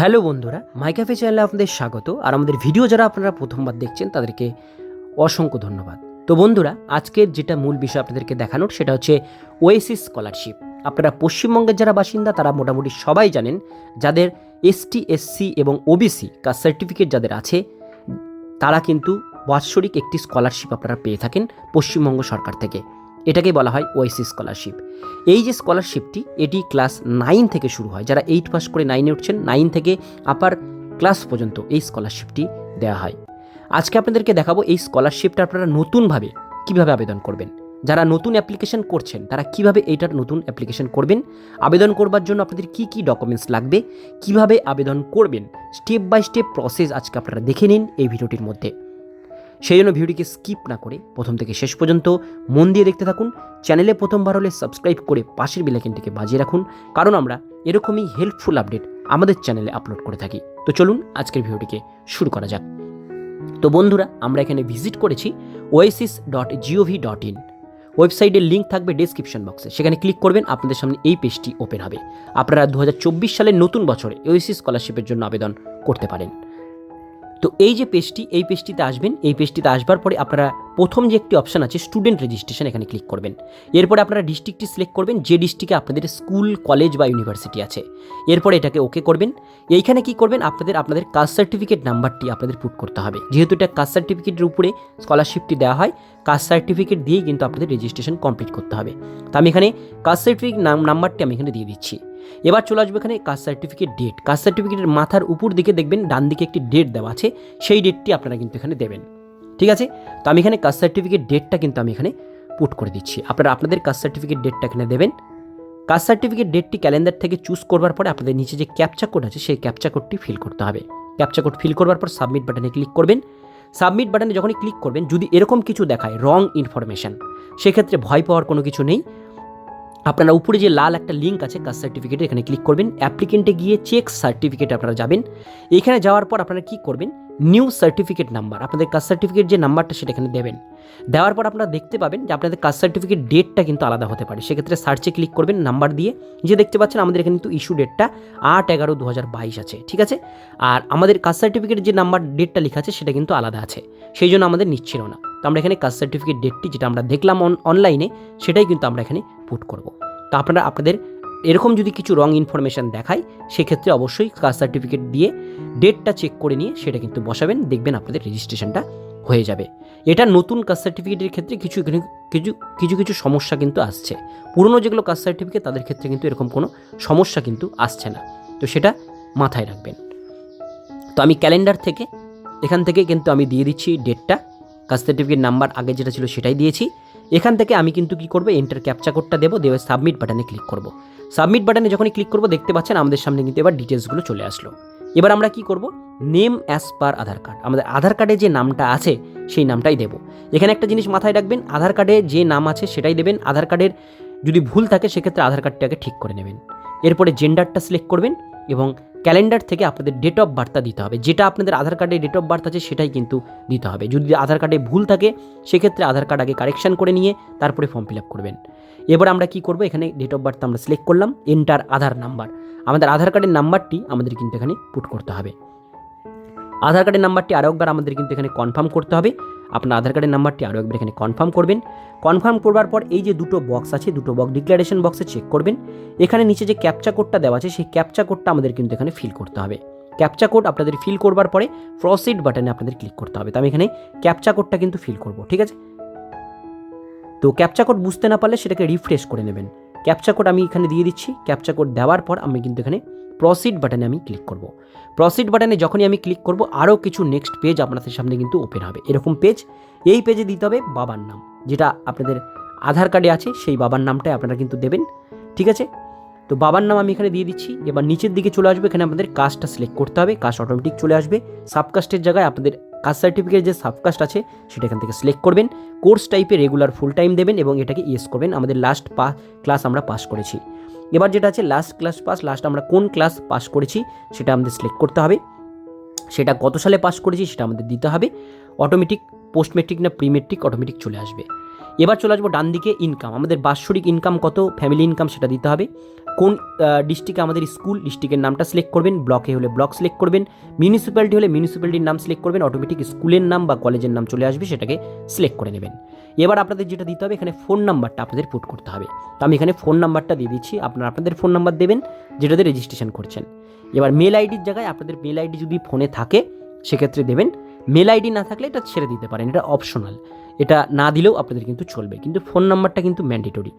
Hello বন্ধুরা, মাই cafe চ্যানেলে আপনাদের স্বাগত। আর আমাদের ভিডিও যারা আপনারা প্রথমবার দেখছেন, তাদেরকে অসংখ্য ধন্যবাদ। তো বন্ধুরা, আজকের যেটা মূল বিষয় আপনাদেরকে দেখানোর, সেটা হচ্ছে ওয়েসিস স্কলারশিপ আপনারা পশ্চিমবঙ্গের যারা বাসিন্দা, তারা মোটামুটি সবাই জানেন, যাদের এসটি এসসি এবং ওবিসি কাস্ট সার্টিফিকেট যাদের আছে, তারা কিন্তু বাৎসরিক একটি স্কলারশিপ আপনারা পেয়ে থাকেন পশ্চিমবঙ্গ সরকার থেকে। এটাকে বলা হয় ওয়াইসি স্কলারশিপ। এই যে স্কলারশিপটি, এটি ক্লাস নাইন থেকে শুরু হয়। যারা এইট পাস করে নাইনে উঠছেন নাইন থেকে আপার ক্লাস পর্যন্ত এই স্কলারশিপটি দেওয়া হয়। আজকে আপনাদেরকে দেখাবো এই স্কলারশিপটা আপনারা নতুনভাবে কীভাবে আবেদন করবেন। যারা নতুন অ্যাপ্লিকেশন করছেন, তারা কীভাবে এইটার নতুন অ্যাপ্লিকেশন করবেন? আবেদন করবার জন্য আপনাদের কি কি ডকুমেন্টস লাগবে? কীভাবে আবেদন করবেন? স্টেপ বাই স্টেপ প্রসেস আজকে আপনারা দেখে নিন এই ভিডিওটির মধ্যে। সেই জন্য ভিডিওটিকে স্কিপ না করে প্রথম থেকে শেষ পর্যন্ত মন দিয়ে দেখতে থাকুন। চ্যানেলে প্রথমবার হলে সাবস্ক্রাইব করে পাশের বেলাইকেনটিকে বাজিয়ে রাখুন। কারণ আমরা এরকমই হেল্পফুল আপডেট আমাদের চ্যানেলে আপলোড করে থাকি। তো চলুন আজকের ভিডিওটিকে শুরু করা যাক। তো বন্ধুরা, আমরা এখানে ভিজিট করেছি oasis dot gov dot in ওয়েবসাইটের লিঙ্ক থাকবে ডেসক্রিপশন বক্সে সেখানে ক্লিক করবেন, আপনাদের সামনে এই পেজটি ওপেন হবে। আপনারা দু সালের নতুন বছরে ওয়েসিস স্কলারশিপের জন্য আবেদন করতে পারেন। তো এই যে পেজটি এই পেজটিতে আসবেন এই পেজটিতে আসবার পরে আপনারা প্রথম যে একটি অপশান আছে স্টুডেন্ট রেজিস্ট্রেশন এখানে ক্লিক করবেন। এরপরে আপনারা ডিস্ট্রিক্টটি সিলেক্ট করবেন, যে ডিস্ট্রিক্টে আপনাদের স্কুল কলেজ বা ইউনিভার্সিটি আছে। এরপরে এটাকে ওকে করবেন। এইখানে কি করবেন? আপনাদের আপনাদের কাস্ট সার্টিফিকেট নাম্বারটি আপনাদের পুট করতে হবে। যেহেতু এটা কাস্ট সার্টিফিকেটের উপরে স্কলারশিপটি দেওয়া হয় কাস্ট সার্টিফিকেট দিয়েই কিন্তু আপনাদের রেজিস্ট্রেশন কমপ্লিট করতে হবে। তো আমি এখানে কাস্ট সার্টিফিকেট নাম্বারটি আমি এখানে দিয়ে দিচ্ছি। এবার চলে আসবে এখানে কাস্ট সার্টিফিকেট ডেট কাস্ট সার্টিফিকেটের মাথার উপর দিকে দেখবেন, ডান দিকে একটি ডেট দেওয়া আছে, সেই ডেটটি আপনারা কিন্তু এখানে দেবেন। ঠিক আছে? তো আমি এখানে কাস্ট সার্টিফিকেট ডেটটা কিন্তু আমি এখানে পুট করে দিচ্ছি। আপনারা, আপনাদের কাস্ট সার্টিফিকেট ডেটটা এখানে দেবেন। কাস্ট সার্টিফিকেট ডেটটি ক্যালেন্ডার থেকে চুজ করবার পরে আপনাদের নিচে যে ক্যাপচা কোড আছে, সেই ক্যাপচা কোডটি ফিল করতে হবে। ক্যাপচা কোড ফিল করবার পর সাবমিট বাটনে ক্লিক করবেন। সাবমিট বাটনে যখনই ক্লিক করবেন, যদি এরকম কিছু দেখায় রং ইনফরমেশান সেক্ষেত্রে ভয় পাওয়ার কোনো কিছু নেই। আপনারা উপরে যে লাল একটা লিঙ্ক আছে, কাস্ট সার্টিফিকেটে এখানে ক্লিক করবেন। অ্যাপ্লিকেন্টে গিয়ে চেক সার্টিফিকেট আপনারা যাবেন। এখানে যাওয়ার পর আপনারা কি করবেন? নিউ সার্টিফিকেট নাম্বার, আপনাদের কাস্ট সার্টিফিকেট যে নাম্বারটা সেটা এখানে দেবেন। দেওয়ার পর আপনারা দেখতে পাবেন যে আপনাদের কাস্ট সার্টিফিকেট ডেটটা কিন্তু আলাদা হতে পারে। সেক্ষেত্রে সার্চে ক্লিক করবেন নাম্বার দিয়ে, যে দেখতে পাচ্ছেন আমাদের এখানে কিন্তু ইস্যু ডেটটা আট এগারো দু হাজার বাইশ আছে, ঠিক আছে? আর আমাদের কাস্ট সার্টিফিকেট যে নাম্বার ডেটটা লেখা আছে সেটা কিন্তু আলাদা আছে, সেই জন্য আমাদের নিচ্ছিল না। তো আমরা এখানে কাস্ট সার্টিফিকেট ডেটটি যেটা আমরা দেখলাম অনলাইনে সেটাই কিন্তু আমরা এখানে পুট করব। তো আপনারা, আপনাদের এরকম যদি কিছু রং ইনফরমেশান দেখায়, সেক্ষেত্রে অবশ্যই কাস্ট সার্টিফিকেট দিয়ে ডেটটা চেক করে নিয়ে সেটা কিন্তু বসাবেন, দেখবেন আপনাদের রেজিস্ট্রেশনটা হয়ে যাবে। এটা নতুন কাস্ট সার্টিফিকেটের ক্ষেত্রে কিছু কিছু কিছু কিছু সমস্যা কিন্তু আসছে। পুরনো যেগুলো কাস্ট সার্টিফিকেট, তাদের ক্ষেত্রে কিন্তু এরকম কোনো সমস্যা কিন্তু আসছে না। তো সেটা মাথায় রাখবেন। তো আমি ক্যালেন্ডার থেকে, এখান থেকে কিন্তু আমি দিয়ে দিচ্ছি ডেটটা কাস্ট সার্টিফিকেট নাম্বার আগে যেটা ছিল সেটাই দিয়েছি। এখান থেকে আমি কিন্তু কি করব? এন্টার ক্যাপচা কোডটা দেবো দেবে সাবমিট বাটনে ক্লিক করব। সাবমিট বাটনে যখনই ক্লিক করব, দেখতে পাচ্ছেন আমাদের সামনে কিন্তু এবার ডিটেলসগুলো চলে আসলো। এবার আমরা কি করব? Name as per Aadhaar card আমাদের আধার কার্ডে যে নামটা আছে, সেই নামটাই দেবো। এখানে একটা জিনিস মাথায় রাখবেন আধার কার্ডে যে নাম আছে, সেটাই দেবেন। আধার কার্ডের যদি ভুল থাকে, সেক্ষেত্রে আধার কার্ডটাকে ঠিক করে নেবেন। এরপরে জেন্ডারটা সিলেক্ট করবেন। এবং ক্যালেন্ডার থেকে আপনাদের ডেট অফ বার্থটা দিতে হবে। যেটা আপনাদের আধার কার্ডে ডেট অফ বার্থ আছে, সেটাই কিন্তু দিতে হবে। যদি আধার কার্ডে ভুল থাকে, সেক্ষেত্রে আধার কার্ড আগে কারেকশান করে নিয়ে তারপরে ফর্ম ফিল আপ করবেন। এবার আমরা কি করব? এখানে ডেট অফ বার্থ আমরা সিলেক্ট করলাম এন্টার আধার নাম্বার আমাদের আধার কার্ডের নাম্বারটি আমাদের কিন্তু এখানে পুট করতে হবে। আধার কার্ডের নাম্বারটি আরও একবার আমাদের কিন্তু এখানে কনফার্ম করতে হবে। আপনার আধার কার্ডের নাম্বারটি আরও একবার এখানে কনফার্ম করবেন। কনফার্ম করবার পর এই যে দুটো বক্স আছে, দুটো বক্স ডিক্লারেশন বক্সে চেক করবেন। এখানে নিচে যে ক্যাপচা কোডটা দেওয়া আছে, সেই ক্যাপচা কোডটা আমাদের কিন্তু এখানে ফিল করতে হবে। ক্যাপচা কোড আপনাদের ফিল করবার পরে প্রসিড বাটনে আপনাদের ক্লিক করতে হবে। তো আমি এখানে ক্যাপচা কোডটা কিন্তু ফিল করব, ঠিক আছে? তো ক্যাপচা কোড বুঝতে না পারলে সেটাকে রিফ্রেশ করে নেবেন। ক্যাপচা কোড আমি এখানে দিয়ে দিচ্ছি। ক্যাপচা কোড দেওয়ার পর আমি কিন্তু এখানে প্রসিড বাটনে আমি ক্লিক করব। প্রসিড বাটনে যখনই আমি ক্লিক করব, আরও কিছু নেক্সট পেজ আপনাদের সামনে কিন্তু ওপেন হবে। এরকম পেজ এই পেজে দিতে হবে বাবার নাম, যেটা আপনাদের আধার কার্ডে আছে, সেই বাবার নামটাই আপনারা কিন্তু দেবেন, ঠিক আছে? তো বাবার নাম আমি এখানে দিয়ে দিচ্ছি, এবার নিচের দিকে চলে আসবে, এখানে আপনাদের কাস্টটা সিলেক্ট করতে হবে কাস্ট অটোমেটিক চলে আসবে সাবকাস্টের জায়গায় আপনাদের কাস্ট সার্টিফিকেট যে সাবকাস্ট আছে, সেটা এখান থেকে সিলেক্ট করবেন কোর্স টাইপে রেগুলার ফুল টাইম দেবেন এবং এটাকে ইয়েস করবেন। আমাদের লাস্ট পা ক্লাস আমরা পাস করেছি। এবার যেটা আছে লাস্ট ক্লাস পাস লাস্ট আমরা কোন ক্লাস পাস করেছি সেটা আমাদের সিলেক্ট করতে হবে। সেটা কত সালে পাস করেছি সেটা আমাদের দিতে হবে। অটোমেটিক পোস্ট মেট্রিক না প্রি মেট্রিক অটোমেটিক চলে আসবে। এবার চলে আসব ডান দিকে ইনকাম আমাদের বাৎসরিক ইনকাম কত? ফ্যামিলি ইনকাম সেটা দিতে হবে। কোন ডিস্ট্রিক্টে আমাদের স্কুল ডিস্ট্রিক্টের নামটা সিলেক্ট করবেন? ব্লকে হলে ব্লক সিলেক্ট করবেন। মিউনিসিপ্যালিটি হলে মিউনিসিপ্যালিটির নাম সিলেক্ট করবেন। অটোমেটিক স্কুলের নাম বা কলেজের নাম চলে আসবে, সেটাকে সিলেক্ট করে নেবেন। এবার আপনাদের যেটা দিতে হবে, এখানে ফোন নাম্বারটা আপনাদের পুট করতে হবে। তো আমি এখানে ফোন নাম্বারটা দিয়ে দিচ্ছি। আপনারা আপনাদের ফোন নাম্বার দেবেন, যেটাতে রেজিস্ট্রেশন করছেন। এবার মেল আইডির জায়গায় আপনাদের মেল আইডি যদি ফোনে থাকে, সেক্ষেত্রে দেবেন মেল আইডি না থাকলে এটা ছেড়ে দিতে পারেন, এটা অপশনাল এটা না দিলেও আপনাদের কিন্তু চলবে, কিন্তু ফোন নাম্বারটা কিন্তু ম্যান্ডেটরি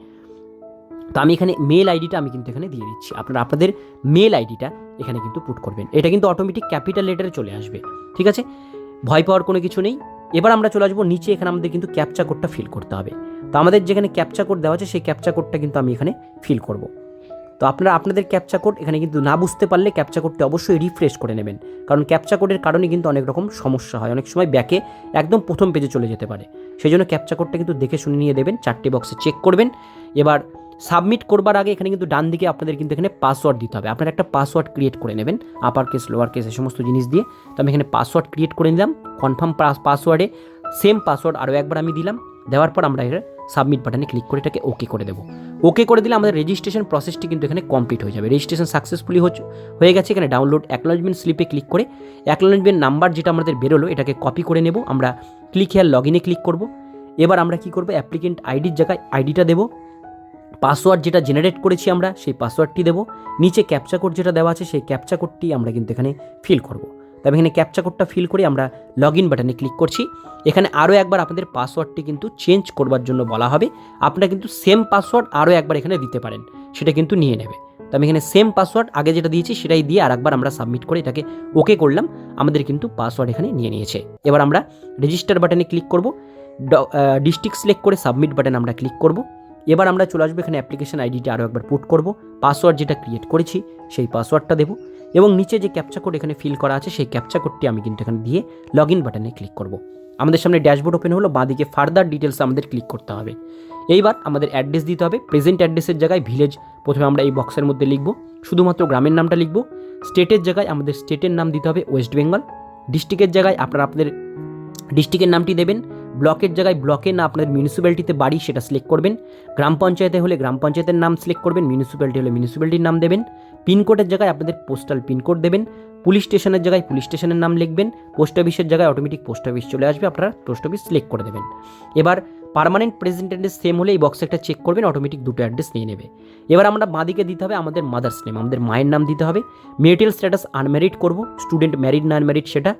তো আমি এখানে মেল আইডিটা আমি কিন্তু এখানে দিয়ে দিচ্ছি। আপনারা, আপনাদের মেল আইডিটা এখানে কিন্তু পুট করবেন। এটা কিন্তু অটোমেটিক ক্যাপিটাল লেটারে চলে আসবে, ঠিক আছে? ভয় পাওয়ার কোনো কিছু নেই। এবার আমরা চলে আসব, নিচে এখানে আমাদের কিন্তু ক্যাপচা কোডটা ফিল করতে হবে। তো আমাদের যেখানে ক্যাপচা কোড দেওয়া আছে, সেই ক্যাপচা কোডটা কিন্তু আমি এখানে ফিল করব। তো আপনারা, আপনাদের ক্যাপচা কোড এখানে কিন্তু না বুঝতে পারলে ক্যাপচা কোডটি অবশ্যই রিফ্রেশ করে নেবেন। কারণ ক্যাপচা কোডের কারণে কিন্তু অনেক রকম সমস্যা হয়। অনেক সময় ব্যাকে একদম প্রথম পেজে চলে যেতে পারে। সেই জন্য ক্যাপচা কোডটা কিন্তু দেখে শুনে নিয়ে দেবেন, চারটে বক্সে চেক করবেন। এবার সাবমিট করবার আগে এখানে কিন্তু ডান দিকে আপনাদের কিন্তু এখানে পাসওয়ার্ড দিতে হবে। আপনারা একটা পাসওয়ার্ড ক্রিয়েট করে নেবেন আপার কেস লোয়ার কেস এই সমস্ত জিনিস দিয়ে। তো আমি এখানে পাসওয়ার্ড ক্রিয়েট করে নিলাম কনফার্ম পাসওয়ার্ডে সেম পাসওয়ার্ড আরও একবার আমি দিলাম। দেওয়ার পর আমরা সাবমিট বাটনে ক্লিক করে এটাকে ওকে করে দেবো। ওকে করে দিলে আমাদের রেজিস্ট্রেশন প্রসেসটি কিন্তু এখানে কমপ্লিট হয়ে যাবে। রেজিস্ট্রেশন সাকসেসফুলি হয়ে গেছে এখানে ডাউনলোড অ্যাকনোলজমেন্ট স্লিপে ক্লিক করে অ্যাকনোলজমেন্ট নাম্বার যেটা আমাদের বেরোলো এটাকে কপি করে নেব। আমরা ক্লিক হেয়ার লগ ইনে ক্লিক করব। এবার আমরা কি করব? অ্যাপ্লিকেন্ট আইডির জায়গায় আইডিটা দেবো। পাসওয়ার্ড যেটা জেনারেট করেছি আমরা, সেই পাসওয়ার্ডটি দেবো। নিচে ক্যাপচা কোড যেটা দেওয়া আছে, সেই ক্যাপচা কোডটি আমরা কিন্তু এখানে ফিল করব। তবে এখানে ক্যাপচা কোডটা ফিল করে আমরা লগ ইন বাটনে ক্লিক করছি। এখানে আরও একবার আপনাদের পাসওয়ার্ডটি কিন্তু চেঞ্জ করবার জন্য বলা হবে। আপনারা কিন্তু সেম পাসওয়ার্ড আরও একবার এখানে দিতে পারেন, সেটা কিন্তু নিয়ে নেবে। তো আমি এখানে সেম পাসওয়ার্ড আগে যেটা দিয়েছি সেটাই দিয়ে আর একবার আমরা সাবমিট করে এটাকে ওকে করলাম, আমাদের কিন্তু পাসওয়ার্ড এখানে নিয়ে নিয়েছে। এবার আমরা রেজিস্টার বাটনে ক্লিক করব ডিস্ট্রিক্ট সিলেক্ট করে সাবমিট বাটনে আমরা ক্লিক করব। এবার আমরা চলে আসব এখানে অ্যাপ্লিকেশন আইডিটা আরও একবার পুট করব। পাসওয়ার্ড যেটা ক্রিয়েট করেছি, সেই পাসওয়ার্ডটা দেবো। এবং নিচে যে ক্যাপচা কোড এখানে ফিল করা আছে, সেই ক্যাপচা কোডটি আমি কিন্তু এখানে দিয়ে লগ ইন বাটনে ক্লিক করব। আমাদের সামনে ড্যাশবোর্ড ওপেন হলো, বাঁদিকে ফার্দার ডিটেলস আমাদের ক্লিক করতে হবে। এইবার আমাদের অ্যাড্রেস দিতে হবে প্রেজেন্ট অ্যাড্রেসের জায়গায় ভিলেজ প্রথমে আমরা এই বক্সের মধ্যে লিখব, শুধুমাত্র গ্রামের নামটা লিখব স্টেটের জায়গায় আমাদের স্টেটের নাম দিতে হবে ওয়েস্ট বেঙ্গল ডিস্ট্রিক্টের জায়গায় আপনারা আপনাদের ডিস্ট্রিক্টের নামটি দেবেন ব্লকের জায়গায় ব্লকে না আপনাদের মিউনিসিপ্যালিটিতে বাড়ি সেটা সিলেক্ট করবেন, গ্রাম পঞ্চায়েতে হলে গ্রাম পঞ্চায়েতের নাম সিলেক্ট করবেন মিউনিসিপ্যালিটি হলে মিউনিসিপ্যালিটির নাম দেবেন পিনকোডের জায়গায় আপনাদের পোস্টাল পিনকোড দেবেন পুলিশ স্টেশনের জায়গায় পুলিশ স্টেশনের নাম লিখবেন পোস্ট অফিসের জায়গায় অটোমেটিক পোস্ট অফিস চলে আসবে, আপনারা পোস্ট অফিস সিলেক্ট করে দেবেন। এবার পার্মানেন্ট প্রেজেন্ট অ্যাড্রেস সেম হলে এই বক্সে একটা চেক করবেন অটোমেটিক দুটো অ্যাড্রেস নিয়ে নেবে। এবার আমরা বাঁদিকে দিতে হবে আমাদের মাদার্স নেম আমাদের মায়ের নাম দিতে হবে। মেরিটাল স্ট্যাটাস আনম্যারিড করব স্টুডেন্ট ম্যারিড না আনম্যারিড সেটা।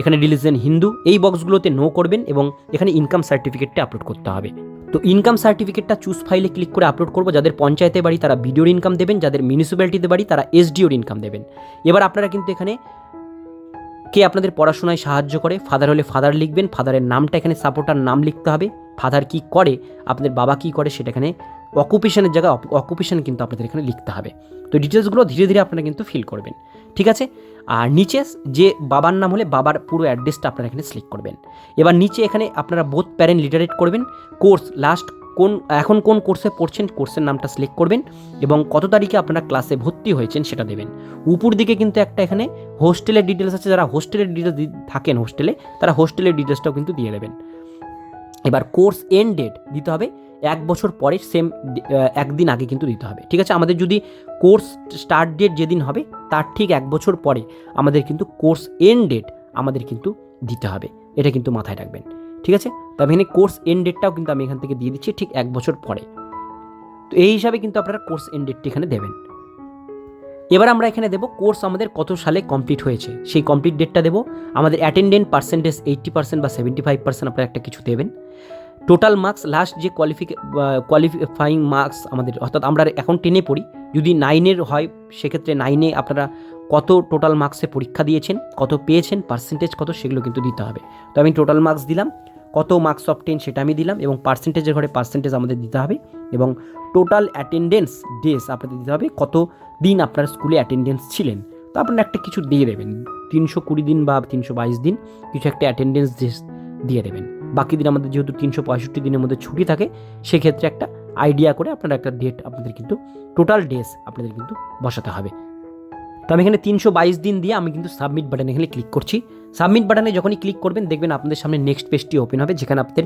এখানে রিলিজন হিন্দু, এই বক্সগুলোতে নো করবেন এবং এখানে ইনকাম সার্টিফিকেটটা আপলোড করতে হবে। তো ইনকাম সার্টিফিকেটটা চুজ ফাইলে ক্লিক করে আপলোড করব। যাদের পঞ্চায়েতে বাড়ি, তারা বিডিওর ইনকাম দেবেন। যাদের মিউনিসিপ্যালিটিতে বাড়ি, তারা এসডিওর ইনকাম দেবেন। এবার আপনারা কিন্তু এখানে কে আপনাদের পড়াশোনায় সাহায্য করে ফাদার হলে ফাদার লিখবেন ফাদারের নামটা এখানে সাপোর্টার নাম লিখতে হবে। ফাদার কি করে, আপনাদের বাবা কি করে, সেটা এখানে অকুপেশনের জায়গায় অকুপেশন কিন্তু আপনাদের এখানে লিখতে হবে। তো ডিটেলসগুলো ধীরে ধীরে আপনারা কিন্তু ফিল করবেন। ঠিক আছে? আর নিচে যে বাবার নাম হলে বাবার পুরো অ্যাড্রেসটা আপনারা এখানে সিলেক্ট করবেন। এবার নিচে এখানে আপনারা বোথ প্যারেন্ট লিটারেট করবেন কোর্স লাস্ট কোন, এখন কোন কোর্সে পড়ছেন কোর্সের নামটা সিলেক্ট করবেন এবং কত তারিখে আপনারা ক্লাসে ভর্তি হয়েছেন সেটা দেবেন। উপর দিকে কিন্তু একটা এখানে হোস্টেলের ডিটেলস আছে, যারা হোস্টেলের ডিটেলস থাকেন হোস্টেলে তারা হোস্টেলের ডিটেলসটাও কিন্তু দিয়ে দেবেন। এবার কোর্স এন্ড ডেট দিতে হবে এক বছর পরে সেম একদিন আগে কিন্তু দিতে হবে। ঠিক আছে? আমাদের যদি কোর্স স্টার্ট ডেট যেদিন হবে, তার ঠিক এক বছর পরে আমাদের কিন্তু কোর্স এন্ড ডেট আমাদের কিন্তু দিতে হবে। এটা কিন্তু মাথায় রাখবেন। ঠিক আছে? তবে এখানে কোর্স এন্ড ডেটটাও কিন্তু আমি এখান থেকে দিয়ে দিচ্ছি ঠিক এক বছর পরে। তো এই হিসাবে কিন্তু আপনারা কোর্স এন্ড ডেটটি এখানে দেবেন। এবার আমরা এখানে দেবো কোর্স আমাদের কত সালে কমপ্লিট হয়েছে। সেই কমপ্লিট ডেটটা দেবো। আমাদের অ্যাটেন্ডেন্ট পার্সেন্টেজ এইট্টি পার্সেন্ট বা সেভেন্টি ফাইভ পার্সেন্ট আপনারা একটা কিছু দেবেন। টোটাল মার্কস লাস্ট যে কোয়ালিফিকে কোয়ালিফাইং মার্কস আমাদের, অর্থাৎ আমরা এখন টেনে পড়ি, যদি নাইনের হয়, সেক্ষেত্রে নাইনে আপনারা কত টোটাল মার্কসে পরীক্ষা দিয়েছেন, কত পেয়েছেন পার্সেন্টেজ কত, সেগুলো কিন্তু দিতে হবে। তো আমি টোটাল মার্কস দিলাম, কত মার্কস অফ টেন সেটা আমি দিলাম, এবং পার্সেন্টেজের ঘরে পার্সেন্টেজ আমাদের দিতে হবে, এবং টোটাল অ্যাটেন্ডেন্স ডেস আপনাদের দিতে হবে, কত দিন আপনার স্কুলে অ্যাটেন্ডেন্স ছিলেন। তো আপনারা একটা কিছু দিয়ে দেবেন, তিনশো কুড়ি দিন বা তিনশো বাইশ দিন, কিছু একটা অ্যাটেন্ডেন্স ডেস দিয়ে দেবেন। বাকি দিন আমাদের যেহেতু তিনশো পঁয়ষট্টি দিনের মধ্যে ছুটি থাকে, সেক্ষেত্রে একটা আইডিয়া করে আপনারা একটা ডেট আপনাদের কিন্তু টোটাল ডেস আপনাদের কিন্তু বসাতে হবে। তো আমি এখানে তিনশো বাইশ দিন দিয়ে আমি কিন্তু সাবমিট বাটন এখানে ক্লিক করছি। সাবমিট বাটনে যখনই ক্লিক করবেন, দেখবেন আপনাদের সামনে নেক্সট পেজটি ওপেন হবে, যেখানে আপনাদের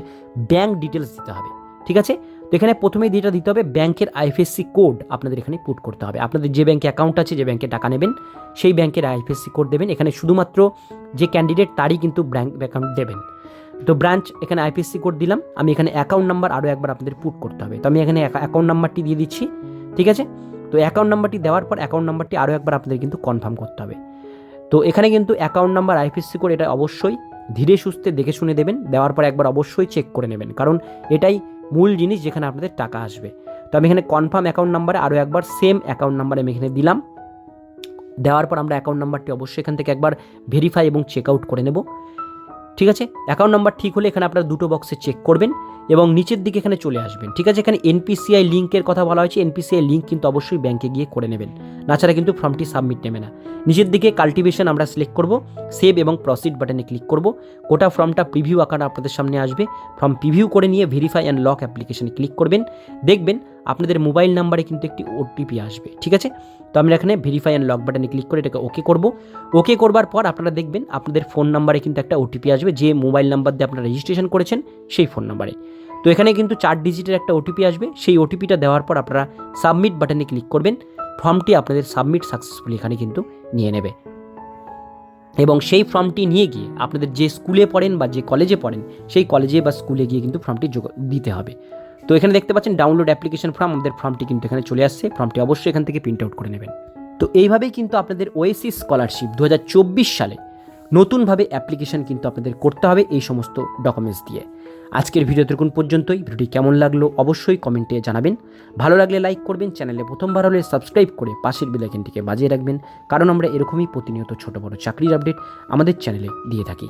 ব্যাঙ্ক ডিটেলস দিতে হবে। ঠিক আছে? তো এখানে প্রথমেই যেটা দিতে হবে, ব্যাংকের আইএফএসসি কোড আপনাদের এখানে পুট করতে হবে। আপনাদের যে ব্যাংকে অ্যাকাউন্ট আছে, যে ব্যাংকে টাকা নেবেন, সেই ব্যাংকের আইএফএসসি কোড দেবেন। এখানে শুধুমাত্র যে ক্যান্ডিডেট তারই কিন্তু ব্যাংক অ্যাকাউন্ট দেবেন। তো ব্রাঞ্চ এখানে আইপিএসসি কোড দিলাম। আমি এখানে অ্যাকাউন্ট নাম্বার আরও একবার আপনাদের পুট করতে হবে। তো আমি এখানে অ্যাকাউন্ট নাম্বারটি দিয়ে দিচ্ছি, ঠিক আছে? তো অ্যাকাউন্ট নাম্বারটি দেওয়ার পর অ্যাকাউন্ট নাম্বারটি আরও একবার আপনাদের কিন্তু কনফার্ম করতে হবে। তো এখানে কিন্তু অ্যাকাউন্ট নাম্বার আইপিএসসি কোড এটা অবশ্যই ধীরে সুস্থে দেখে শুনে দেবেন। দেওয়ার পর একবার অবশ্যই চেক করে নেবেন। কারণ এটাই মূল জিনিস যেখানে আপনাদের টাকা আসবে। তো আমি এখানে কনফার্ম অ্যাকাউন্ট নাম্বারে আরও একবার সেম অ্যাকাউন্ট নাম্বার আমি এখানে দিলাম। দেওয়ার পর আমরা অ্যাকাউন্ট নাম্বারটি অবশ্যই এখান থেকে একবার ভেরিফাই এবং চেক আউট করে নেব। ঠিক আছে? অ্যাকাউন্ট নাম্বার ঠিক হলে এখানে আপনারা দুটো বক্সে চেক করবেন এবং নিচের দিকে এখানে চলে আসবেন। ঠিক আছে? এখানে এনপিসিআই লিঙ্কের কথা বলা হয়েছে। এনপিসিআই লিঙ্ক কিন্তু অবশ্যই ব্যাংকে গিয়ে করে নেবেন। নাছাড়া কিন্তু ফর্মটি সাবমিট নেবে না। নিচের দিকে কাল্টিভেশন আমরা সিলেক্ট করব। সেভ এবং প্রসিড বাটনে ক্লিক করব। গোটা ফর্মটা প্রিভিউ আকারে আপনাদের সামনে আসবে। ফর্ম প্রিভিউ করে নিয়ে ভেরিফাই অ্যান্ড লক অ্যাপ্লিকেশনে ক্লিক করবেন। দেখবেন আপনাদের মোবাইল নাম্বারে কিন্তু একটি ওটিপি আসবে। ঠিক আছে? তো আমরা এখানে ভেরিফাই অ্যান্ড লক বাটনে ক্লিক করে এটাকে ওকে করব। ওকে করবার পর আপনারা দেখবেন আপনাদের ফোন নাম্বারে কিন্তু একটা ওটিপি আসবে, যে মোবাইল নাম্বার দিয়ে আপনারা রেজিস্ট্রেশন করেছেন সেই ফোন নাম্বারে তো এখানে কিন্তু চার ডিজিটের একটা ওটিপি আসবে, সেই ওটিপিটা দেওয়ার পর আপনারা সাবমিট বাটনে ক্লিক করবেন ফর্মটি আপনাদের সাবমিট সাকসেসফুলি এখানে কিন্তু নিয়ে নেবে। এবং সেই ফর্মটি নিয়ে গিয়ে আপনাদের যে স্কুলে পড়েন বা যে কলেজে পড়েন, সেই কলেজে বা স্কুলে গিয়ে কিন্তু ফর্মটি দিতে হবে। তো এখানে দেখতে পাচ্ছেন ডাউনলোড অ্যাপ্লিকেশন ফর্ম আমাদের ফর্মটি কিন্তু এখানে চলে আসছে। ফর্মটি অবশ্যই এখান থেকে প্রিন্ট আউট করে নেবেন। তো এইভাবেই কিন্তু আপনাদের ওয়েসি স্কলারশিপ দু হাজার চব্বিশ সালে নতুনভাবে অ্যাপ্লিকেশন কিন্তু আপনাদের করতে হবে এই সমস্ত ডকুমেন্টস দিয়ে। আজকের ভিডিও দেখুন পর্যন্তই। ভিডিওটি কেমন লাগল অবশ্যই কমেন্টে জানাবেন। ভালো লাগলে লাইক করবেন চ্যানেলে প্রথমবার হলে সাবস্ক্রাইব করে পাশের বেলাইকেনটিকে বাজিয়ে রাখবেন, কারণ আমরা এরকমই প্রতিনিয়ত ছোট বড় চাকরির আপডেট আমাদের চ্যানেলে দিয়ে থাকি।